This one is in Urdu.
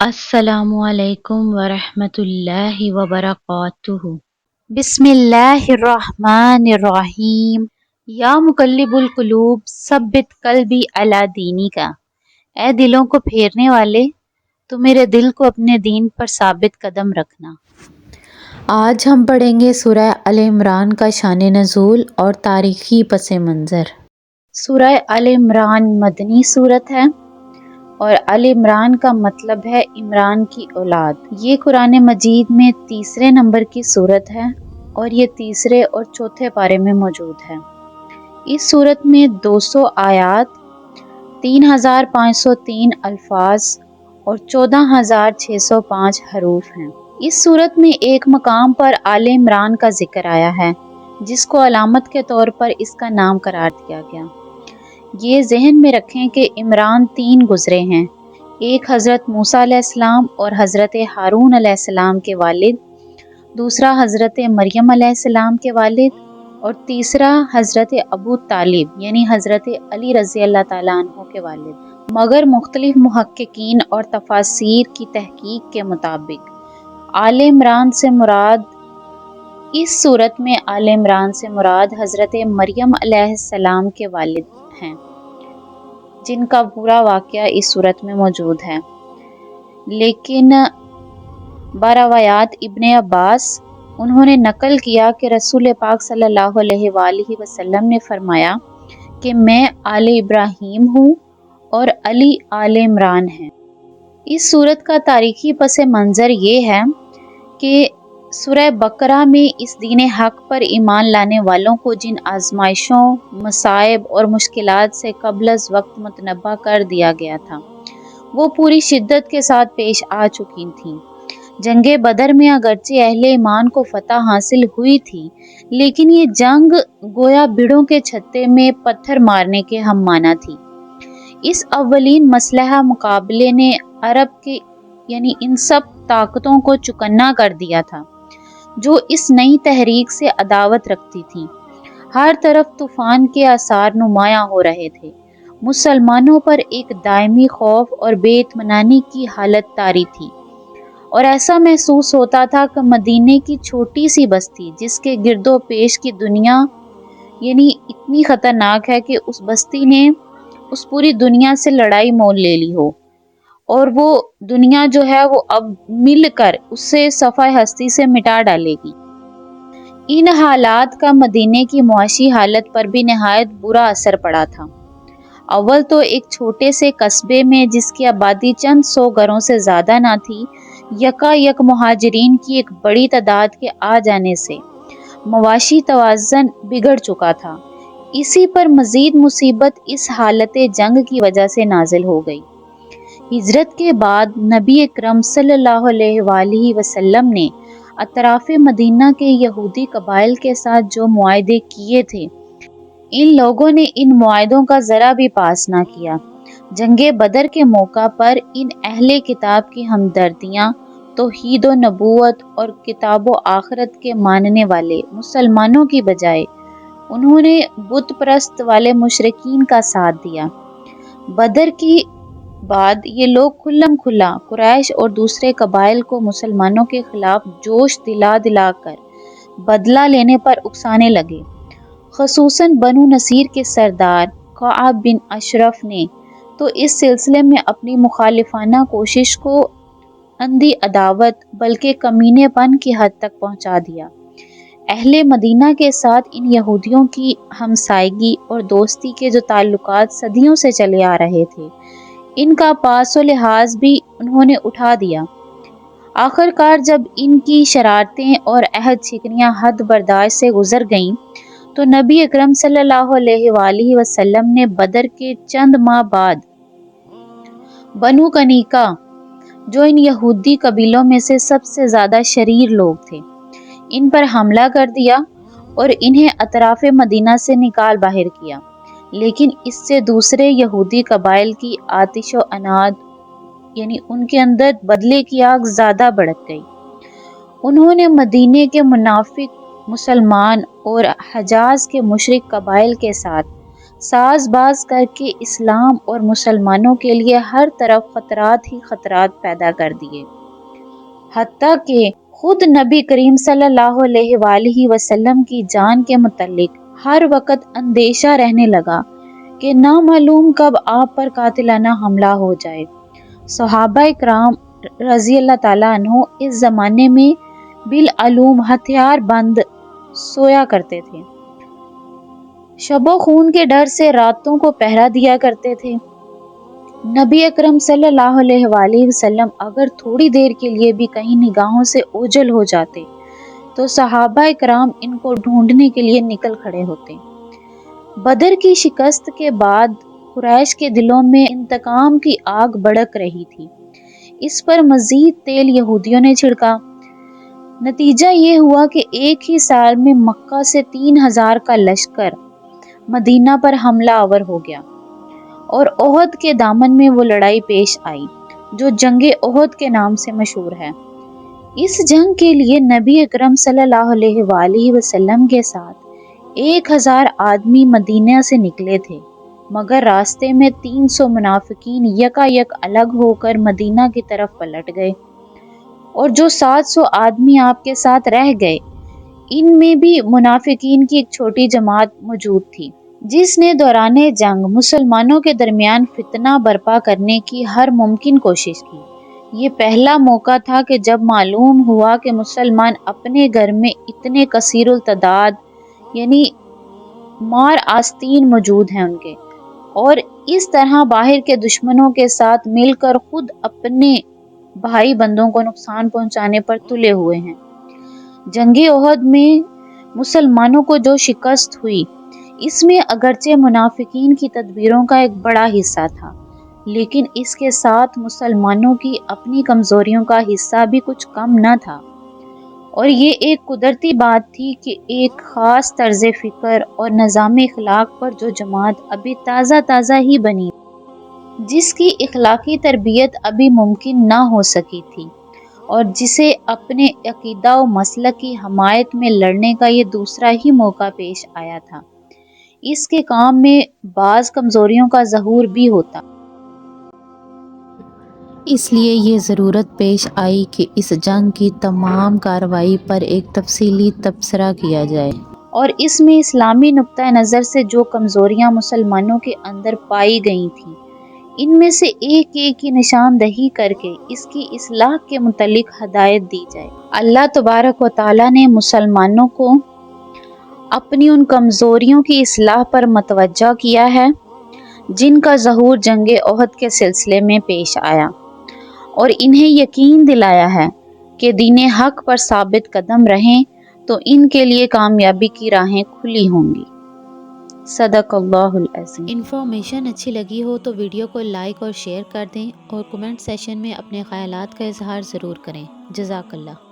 السلام علیکم ورحمۃ اللہ وبرکاتہ۔ بسم اللہ الرحمن الرحیم۔ یا مقلب القلوب ثبت قلبی علی دینی کا اے دلوں کو پھیرنے والے تو میرے دل کو اپنے دین پر ثابت قدم رکھنا۔ آج ہم پڑھیں گے سورہ ال عمران کا شان نزول اور تاریخی پس منظر۔ سورہ ال عمران مدنی صورت ہے۔ اور ال عمران کا مطلب ہے عمران کی اولاد۔ یہ قرآن مجید میں تیسرے نمبر کی صورت ہے اور یہ تیسرے اور چوتھے پارے میں موجود ہے۔ اس صورت میں دو سو آیات، تین ہزار پانچ سو تین الفاظ اور چودہ ہزار چھ سو پانچ حروف ہیں۔ اس صورت میں ایک مقام پر آل عمران کا ذکر آیا ہے، جس کو علامت کے طور پر اس کا نام قرار دیا گیا۔ یہ ذہن میں رکھیں کہ عمران تین گزرے ہیں۔ ایک حضرت موسیٰ علیہ السلام اور حضرت ہارون علیہ السلام کے والد، دوسرا حضرت مریم علیہ السلام کے والد اور تیسرا حضرت ابو طالب یعنی حضرت علی رضی اللہ تعالیٰ عنہ کے والد۔ مگر مختلف محققین اور تفاصیر کی تحقیق کے مطابق، آل عمران سے مراد، اس صورت میں آل عمران سے مراد حضرت مریم علیہ السلام کے والد۔ ہیں، جن کا پورا واقعہ اس صورت میں موجود ہے۔ لیکن باروایات ابن عباس، انہوں نے نقل کیا کہ رسول پاک صلی اللہ علیہ وآلہ وسلم نے فرمایا کہ میں آل ابراہیم ہوں اور علی آل عمران ہیں۔ اس صورت کا تاریخی پس منظر یہ ہے کہ سورہ بقرہ میں اس دین حق پر ایمان لانے والوں کو جن آزمائشوں، مصائب اور مشکلات سے قبل از وقت متنبع کر دیا گیا تھا، وہ پوری شدت کے ساتھ پیش آ چکی تھیں۔ جنگ بدر میں اگرچہ اہل ایمان کو فتح حاصل ہوئی تھی، لیکن یہ جنگ گویا بڑوں کے چھتے میں پتھر مارنے کے ہم مانا تھی۔ اس اولین مسلحہ مقابلے نے عرب کے یعنی ان سب طاقتوں کو چکنا کر دیا تھا۔ جو اس نئی تحریک سے عداوت رکھتی تھی ہر طرف طوفان کے آثار نمایاں ہو رہے تھے۔ مسلمانوں پر ایک دائمی خوف اور بے اطمینانی کی حالت تاری تھی۔ اور ایسا محسوس ہوتا تھا کہ مدینے کی چھوٹی سی بستی، جس کے گرد و پیش کی دنیا یعنی اتنی خطرناک ہے کہ اس بستی نے اس پوری دنیا سے لڑائی مول لے لی ہو۔ اور وہ دنیا جو ہے وہ اب مل کر اسے صفحہ ہستی سے مٹا ڈالے گی۔ ان حالات کا مدینے کی معاشی حالت پر بھی نہایت برا اثر پڑا تھا۔ اول تو ایک چھوٹے سے قصبے میں جس کی آبادی چند سو گھروں سے زیادہ نہ تھی، یکا یک مہاجرین کی ایک بڑی تعداد کے آ جانے سے مواشی توازن بگڑ چکا تھا۔ اسی پر مزید مصیبت اس حالت جنگ کی وجہ سے نازل ہو گئی۔ ہجرت کے بعد نبی اکرم صلی اللہ علیہ وآلہ وسلم نے اطراف مدینہ کے یہودی قبائل کے ساتھ جو معاہدے کیے تھے، ان لوگوں نے ان معاہدوں کا ذرا بھی پاس نہ کیا۔ جنگ بدر کے موقع پر ان اہل کتاب کی ہمدردیاں، توحید و نبوت اور کتاب و آخرت کے ماننے والے مسلمانوں کی بجائے انہوں نے بت پرست والے مشرقین کا ساتھ دیا۔ بدر کی بعد یہ لوگ کھلم کھلا قریش اور دوسرے قبائل کو مسلمانوں کے خلاف جوش دلا دلا کر بدلہ لینے پر اکسانے لگے۔ خصوصاً بنو نصیر کے سردار قعب بن اشرف نے تو اس سلسلے میں اپنی مخالفانہ کوشش کو اندھی عداوت بلکہ کمینے پن کی حد تک پہنچا دیا۔ اہل مدینہ کے ساتھ ان یہودیوں کی ہمسائیگی اور دوستی کے جو تعلقات صدیوں سے چلے آ رہے تھے۔ ان کا پاس و لحاظ بھی انہوں نے اٹھا دیا۔ آخر کار جب ان کی شرارتیں اور عہد چھکنیاں حد برداشت سے گزر گئیں، تو نبی اکرم صلی اللہ علیہ وآلہ وسلم نے بدر کے چند ماہ بعد بنو کنیکا، جو ان یہودی قبیلوں میں سے سب سے زیادہ شریر لوگ تھے، ان پر حملہ کر دیا اور انہیں اطراف مدینہ سے نکال باہر کیا۔ لیکن اس سے دوسرے یہودی قبائل کی آتش و اناد یعنی ان کے اندر بدلے کی آگ زیادہ بڑھت گئی۔ انہوں نے مدینے کے منافق، مسلمان اور حجاز کے مشرق قبائل کے ساتھ ساز باز کر کے اسلام اور مسلمانوں کے لیے ہر طرف خطرات ہی خطرات پیدا کر دیے۔ حتیٰ کہ خود نبی کریم صلی اللہ علیہ وآلہ وسلم کی جان کے متعلق ہر وقت اندیشہ رہنے لگا کہ نامعلوم کب آپ پر قاتلانہ حملہ ہو جائے۔ صحابہ اکرام رضی اللہ تعالیٰ عنہ اس زمانے میں بالعلوم ہتھیار بند سویا کرتے تھے۔ شب و خون کے ڈر سے راتوں کو پہرا دیا کرتے تھے۔ نبی اکرم صلی اللہ علیہ وآلہ وسلم اگر تھوڑی دیر کے لیے بھی کہیں نگاہوں سے اوجل ہو جاتے تو صحابہ اکرام ان کو ڈھونڈنے کے لیے نکل کھڑے ہوتے۔ بدر کی شکست کے بعد قریش کے دلوں میں انتقام کی آگ بڑک رہی تھی۔ اس پر مزید تیل یہودیوں نے چھڑکا۔ نتیجہ یہ ہوا کہ ایک ہی سال میں مکہ سے تین ہزار کا لشکر مدینہ پر حملہ آور ہو گیا اور عہد کے دامن میں وہ لڑائی پیش آئی، جو جنگ عہد کے نام سے مشہور ہے۔ اس جنگ کے لیے نبی اکرم صلی اللہ علیہ وآلہ وسلم کے ساتھ ایک ہزار آدمی مدینہ سے نکلے تھے، مگر راستے میں تین سو منافقین یکا یک الگ ہو کر مدینہ کی طرف پلٹ گئے۔ اور جو سات سو آدمی آپ کے ساتھ رہ گئے، ان میں بھی منافقین کی ایک چھوٹی جماعت موجود تھی، جس نے دوران جنگ مسلمانوں کے درمیان فتنہ برپا کرنے کی ہر ممکن کوشش کی۔ یہ پہلا موقع تھا کہ جب معلوم ہوا کہ مسلمان اپنے گھر میں اتنے کثیر التداد یعنی مار آستین موجود ہیں ان کے، اور اس طرح باہر کے دشمنوں کے ساتھ مل کر خود اپنے بھائی بندوں کو نقصان پہنچانے پر تلے ہوئے ہیں۔ جنگ عہد میں مسلمانوں کو جو شکست ہوئی، اس میں اگرچہ منافقین کی تدبیروں کا ایک بڑا حصہ تھا۔ لیکن اس کے ساتھ مسلمانوں کی اپنی کمزوریوں کا حصہ بھی کچھ کم نہ تھا۔ اور یہ ایک قدرتی بات تھی کہ ایک خاص طرز فکر اور نظام اخلاق پر جو جماعت ابھی تازہ تازہ ہی بنی، جس کی اخلاقی تربیت ابھی ممکن نہ ہو سکی تھی، اور جسے اپنے عقیدہ و مسلک کی حمایت میں لڑنے کا یہ دوسرا ہی موقع پیش آیا تھا۔ اس کے کام میں بعض کمزوریوں کا ظہور بھی ہوتا۔ اس لیے یہ ضرورت پیش آئی کہ اس جنگ کی تمام کارروائی پر ایک تفصیلی تبصرہ کیا جائے۔ اور اس میں اسلامی نقطہ نظر سے جو کمزوریاں مسلمانوں کے اندر پائی گئی تھیں، ان میں سے ایک ایک کی نشاندہی کر کے اس کی اصلاح کے متعلق ہدایت دی جائے۔ اللہ تبارک و تعالیٰ نے مسلمانوں کو اپنی ان کمزوریوں کی اصلاح پر متوجہ کیا ہے، جن کا ظہور جنگ عہد کے سلسلے میں پیش آیا۔ اور انہیں یقین دلایا ہے کہ دین حق پر ثابت قدم رہیں تو ان کے لیے کامیابی کی راہیں کھلی ہوں گی۔ صدق اللہ العظیم۔ انفارمیشن اچھی لگی ہو تو ویڈیو کو لائک اور شیئر کر دیں اور کمنٹ سیشن میں اپنے خیالات کا اظہار ضرور کریں۔ جزاک اللہ۔